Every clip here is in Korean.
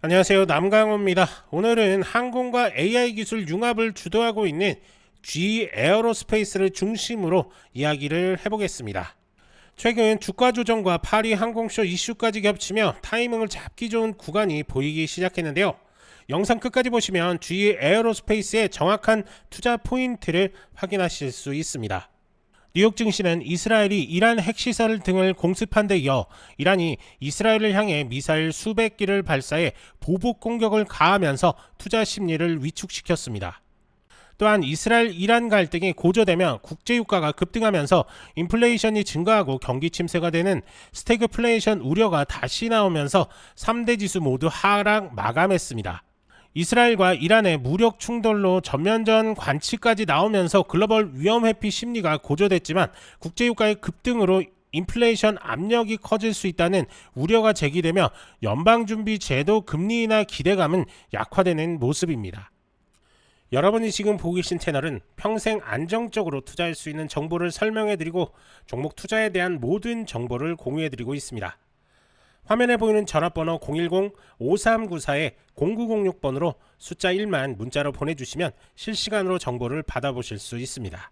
안녕하세요. 남강호입니다. 오늘은 항공과 AI 기술 융합을 주도하고 있는 G 에어로스페이스를 중심으로 이야기를 해보겠습니다. 최근 주가 조정과 파리 항공쇼 이슈까지 겹치며 타이밍을 잡기 좋은 구간이 보이기 시작했는데요. 영상 끝까지 보시면 G 에어로스페이스의 정확한 투자 포인트를 확인하실 수 있습니다. 뉴욕 증시는 이스라엘이 이란 핵시설 등을 공습한 데 이어 이란이 이스라엘을 향해 미사일 수백 기를 발사해 보복 공격을 가하면서 투자 심리를 위축시켰습니다. 또한 이스라엘 이란 갈등이 고조되며 국제 유가가 급등하면서 인플레이션이 증가하고 경기 침체가 되는 스태그플레이션 우려가 다시 나오면서 3대 지수 모두 하락 마감했습니다. 이스라엘과 이란의 무력 충돌로 전면전 관치까지 나오면서 글로벌 위험 회피 심리가 고조됐지만 국제유가의 급등으로 인플레이션 압력이 커질 수 있다는 우려가 제기되며 연방준비 제도 금리 인하 기대감은 약화되는 모습입니다. 여러분이 지금 보고 계신 채널은 평생 안정적으로 투자할 수 있는 정보를 설명해 드리고 종목 투자에 대한 모든 정보를 공유해 드리고 있습니다. 화면에 보이는 전화번호 010-5394-0906번으로 숫자 1만 문자로 보내주시면 실시간으로 정보를 받아보실 수 있습니다.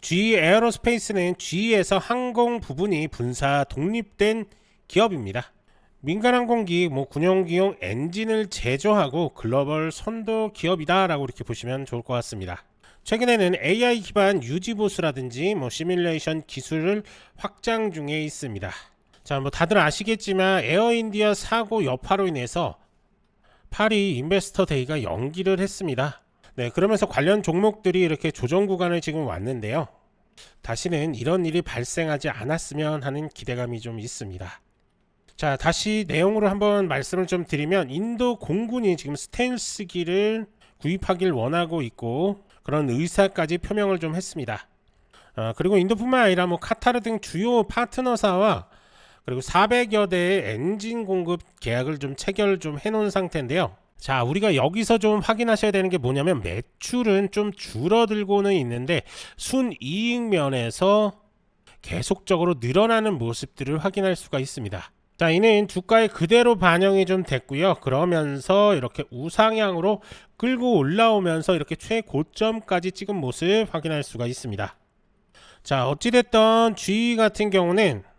GE 에어로스페이스는 GE에서 항공 부분이 분사 독립된 기업입니다. 민간 항공기 뭐 군용기용 엔진을 제조하고 글로벌 선도 기업이다라고 이렇게 보시면 좋을 것 같습니다. 최근에는 AI 기반 유지 보수라든지 뭐 시뮬레이션 기술을 확장 중에 있습니다. 자, 뭐 다들 아시겠지만 에어인디아 사고 여파로 인해서 파리 인베스터 데이가 연기를 했습니다. 네, 그러면서 관련 종목들이 이렇게 조정 구간을 지금 왔는데요. 다시는 이런 일이 발생하지 않았으면 하는 기대감이 좀 있습니다. 자, 다시 내용으로 한번 말씀을 좀 드리면 인도 공군이 지금 스텔스기를 구입하길 원하고 있고 그런 의사까지 표명을 좀 했습니다. 아, 그리고 인도뿐만 아니라 뭐 카타르 등 주요 파트너사와 그리고 400여 대의 엔진 공급 계약을 좀 체결 좀 해놓은 상태인데요. 자, 우리가 여기서 좀 확인하셔야 되는 게 뭐냐면 매출은 좀 줄어들고는 있는데 순이익 면에서 계속적으로 늘어나는 모습들을 확인할 수가 있습니다. 자, 이는 주가에 그대로 반영이 좀 됐고요. 그러면서 이렇게 우상향으로 끌고 올라오면서 이렇게 최고점까지 찍은 모습 확인할 수가 있습니다. 자, 어찌됐던 G 같은 경우는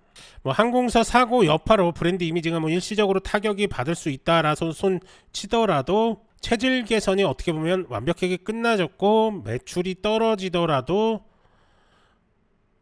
뭐 항공사 사고 여파로 브랜드 이미지가 뭐 일시적으로 타격이 받을 수 있다라서 손 치더라도 체질 개선이 어떻게 보면 완벽하게 끝나졌고 매출이 떨어지더라도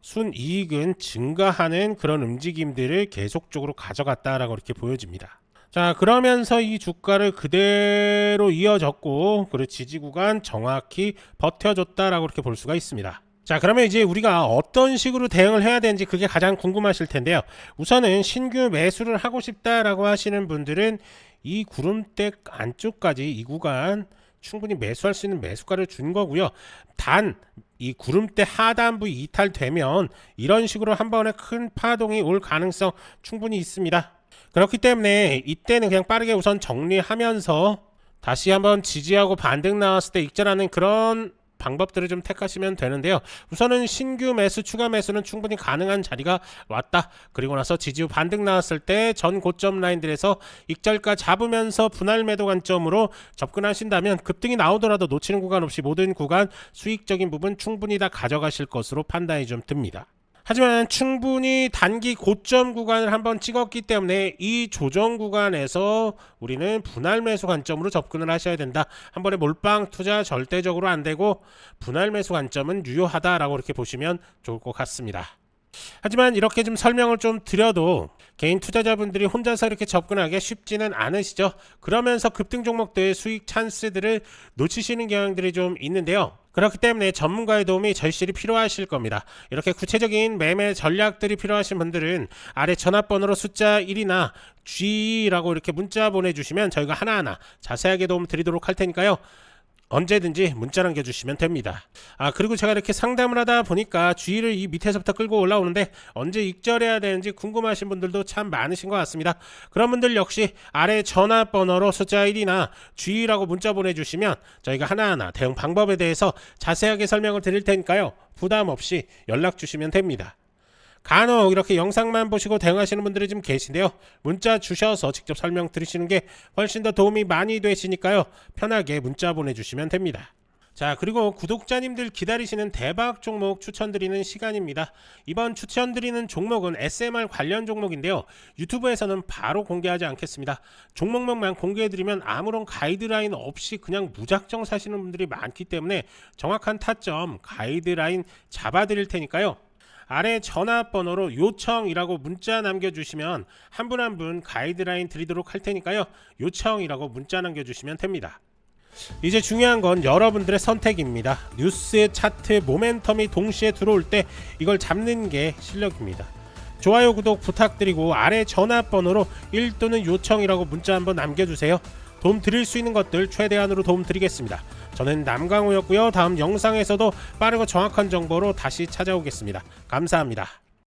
순이익은 증가하는 그런 움직임들을 계속적으로 가져갔다라고 이렇게 보여집니다. 자 그러면서 이 주가를 그대로 이어졌고 그리고 지지 구간 정확히 버텨줬다라고 이렇게 볼 수가 있습니다. 자 그러면 이제 우리가 어떤 식으로 대응을 해야 되는지 그게 가장 궁금하실 텐데요. 우선은 신규 매수를 하고 싶다라고 하시는 분들은 이 구름대 안쪽까지 이 구간 충분히 매수할 수 있는 매수가를 준 거고요. 단 이 구름대 하단부 이탈되면 이런 식으로 한 번에 큰 파동이 올 가능성 충분히 있습니다. 그렇기 때문에 이때는 그냥 빠르게 우선 정리하면서 다시 한번 지지하고 반등 나왔을 때 익절하는 그런 방법들을 좀 택하시면 되는데요. 우선은 신규 매수, 추가 매수는 충분히 가능한 자리가 왔다. 그리고 나서 지지후 반등 나왔을 때 전 고점 라인들에서 익절가 잡으면서 분할 매도 관점으로 접근하신다면 급등이 나오더라도 놓치는 구간 없이 모든 구간 수익적인 부분 충분히 다 가져가실 것으로 판단이 좀 듭니다. 하지만 충분히 단기 고점 구간을 한번 찍었기 때문에 이 조정 구간에서 우리는 분할 매수 관점으로 접근을 하셔야 된다. 한 번에 몰빵 투자 절대적으로 안 되고 분할 매수 관점은 유효하다라고 이렇게 보시면 좋을 것 같습니다. 하지만 이렇게 좀 설명을 좀 드려도 개인 투자자분들이 혼자서 이렇게 접근하기 쉽지는 않으시죠. 그러면서 급등 종목들 수익 찬스들을 놓치시는 경향들이 좀 있는데요. 그렇기 때문에 전문가의 도움이 절실히 필요하실 겁니다. 이렇게 구체적인 매매 전략들이 필요하신 분들은 아래 전화번호로 숫자 1이나 G라고 이렇게 문자 보내주시면 저희가 하나하나 자세하게 도움 드리도록 할 테니까요. 언제든지 문자 남겨주시면 됩니다. 아 그리고 제가 이렇게 상담을 하다 보니까 주의를 이 밑에서부터 끌고 올라오는데 언제 익절해야 되는지 궁금하신 분들도 참 많으신 것 같습니다. 그런 분들 역시 아래 전화번호로 숫자 1이나 주의라고 문자 보내주시면 저희가 하나하나 대응 방법에 대해서 자세하게 설명을 드릴 테니까요. 부담 없이 연락 주시면 됩니다. 간혹 이렇게 영상만 보시고 대응하시는 분들이 좀 계신데요. 문자 주셔서 직접 설명 들으시는 게 훨씬 더 도움이 많이 되시니까요. 편하게 문자 보내주시면 됩니다. 자, 그리고 구독자님들 기다리시는 대박 종목 추천드리는 시간입니다. 이번 추천드리는 종목은 SMR 관련 종목인데요. 유튜브에서는 바로 공개하지 않겠습니다. 종목명만 공개해드리면 아무런 가이드라인 없이 그냥 무작정 사시는 분들이 많기 때문에 정확한 타점, 가이드라인 잡아드릴 테니까요. 아래 전화번호로 요청이라고 문자 남겨주시면 한분 한 분 가이드라인 드리도록 할 테니까요. 요청이라고 문자 남겨주시면 됩니다. 이제 중요한 건 여러분들의 선택입니다. 뉴스 차트 모멘텀이 동시에 들어올 때 이걸 잡는 게 실력입니다. 좋아요 구독 부탁드리고 아래 전화번호로 1 또는 요청이라고 문자 한번 남겨주세요. 도움 드릴 수 있는 것들 최대한으로 도움 드리겠습니다. 저는 남강호였고요. 다음 영상에서도 빠르고 정확한 정보로 다시 찾아오겠습니다. 감사합니다.